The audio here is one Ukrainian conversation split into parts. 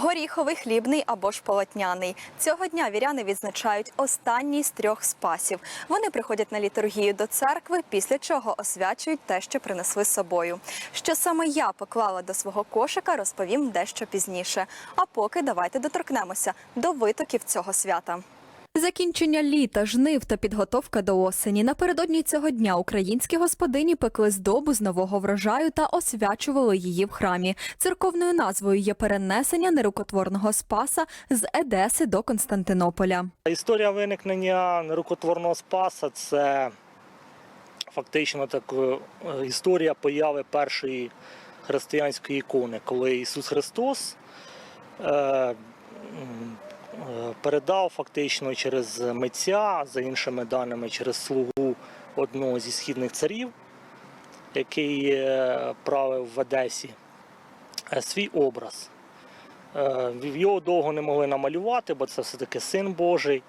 Горіховий, хлібний або ж полотняний. Цього дня віряни відзначають останній з трьох спасів. Вони приходять на літургію до церкви, після чого освячують те, що принесли з собою. Що саме я поклала до свого кошика, розповім дещо пізніше. А поки давайте доторкнемося до витоків цього свята. Закінчення літа, жнив та підготовка до осені. Напередодні цього дня українські господині пекли здобу з нового врожаю та освячували її в храмі. Церковною назвою є перенесення нерукотворного спаса з Едеси до Константинополя. Історія виникнення нерукотворного спаса це фактично так, е, історія появи першої християнської ікони, коли Ісус Христос е, передав фактично через митця, за іншими даними, через слугу одного зі східних царів, який е, правив в Одесі, е, свій образ. Е, Його довго не могли намалювати, бо це все-таки син Божий.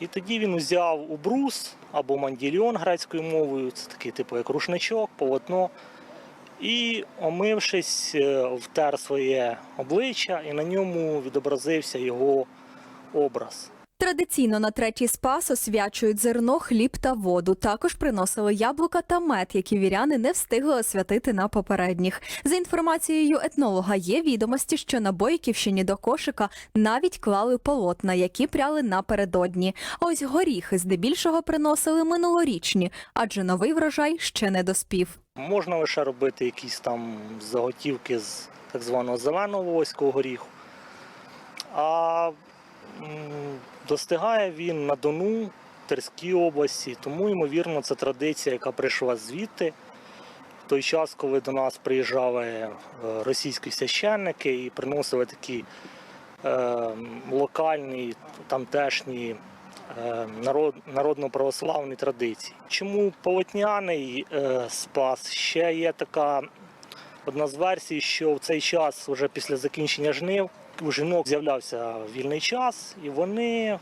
І тоді він узяв убрус або мандільйон грецькою мовою, це такий типу як рушничок, полотно. І, омившись, втер своє обличчя, і на ньому відобразився його образ. Традиційно на третій спас освячують зерно, хліб та воду. Також приносили яблука та мед, які віряни не встигли освятити на попередніх. За інформацією етнолога, є відомості, що на Бойківщині до кошика навіть клали полотна, які пряли напередодні. А ось горіхи здебільшого приносили минулорічні, адже новий врожай ще не доспів. Можна лише робити якісь там заготівки з так званого зеленого волоського горіху. А достигає він на Дону, Терській області, тому, ймовірно, це традиція, яка прийшла звідти. В той час, коли до нас приїжджали е, російські священники і приносили такі е, локальні, тамтешні е, народ, народно-православні традиції. Чому полотняний е, спас? Ще є така одна з версій, що в цей час, вже після закінчення жнив, у жінок з'являвся вільний час, і вони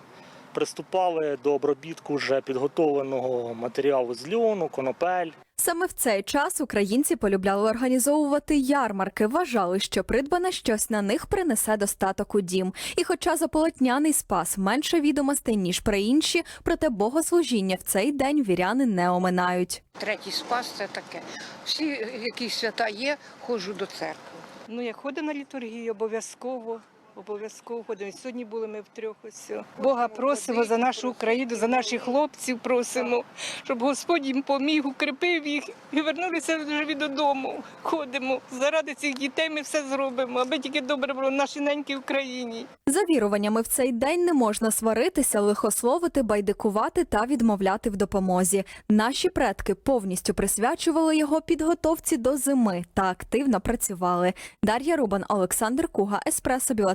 приступали до обробітку вже підготовленого матеріалу з льону, конопель. Саме в цей час українці полюбляли організовувати ярмарки, вважали, що придбане щось на них принесе достаток у дім. І хоча за полотняний спас менше відомостей, ніж про інші, проте богослужіння в цей день віряни не оминають. Третій спас це таке. Всі, які свята є, ходжу до церкви. Ну, я ходимо на літургію, обов'язково. Обов'язково ходимо. Сьогодні були ми втрьох ось. Бога просимо за нашу Україну, за наших хлопців просимо, щоб Господь їм поміг, укріпив їх і вернулися живі додому. Ходимо. Заради цих дітей ми все зробимо, аби тільки добре було в нашій ненькій Україні. За віруваннями в цей день не можна сваритися, лихословити, байдикувати та відмовляти в допомозі. Наші предки повністю присвячували його підготовці до зими та активно працювали. Дар'я Рубан, Олександр Куга, Еспресо Біла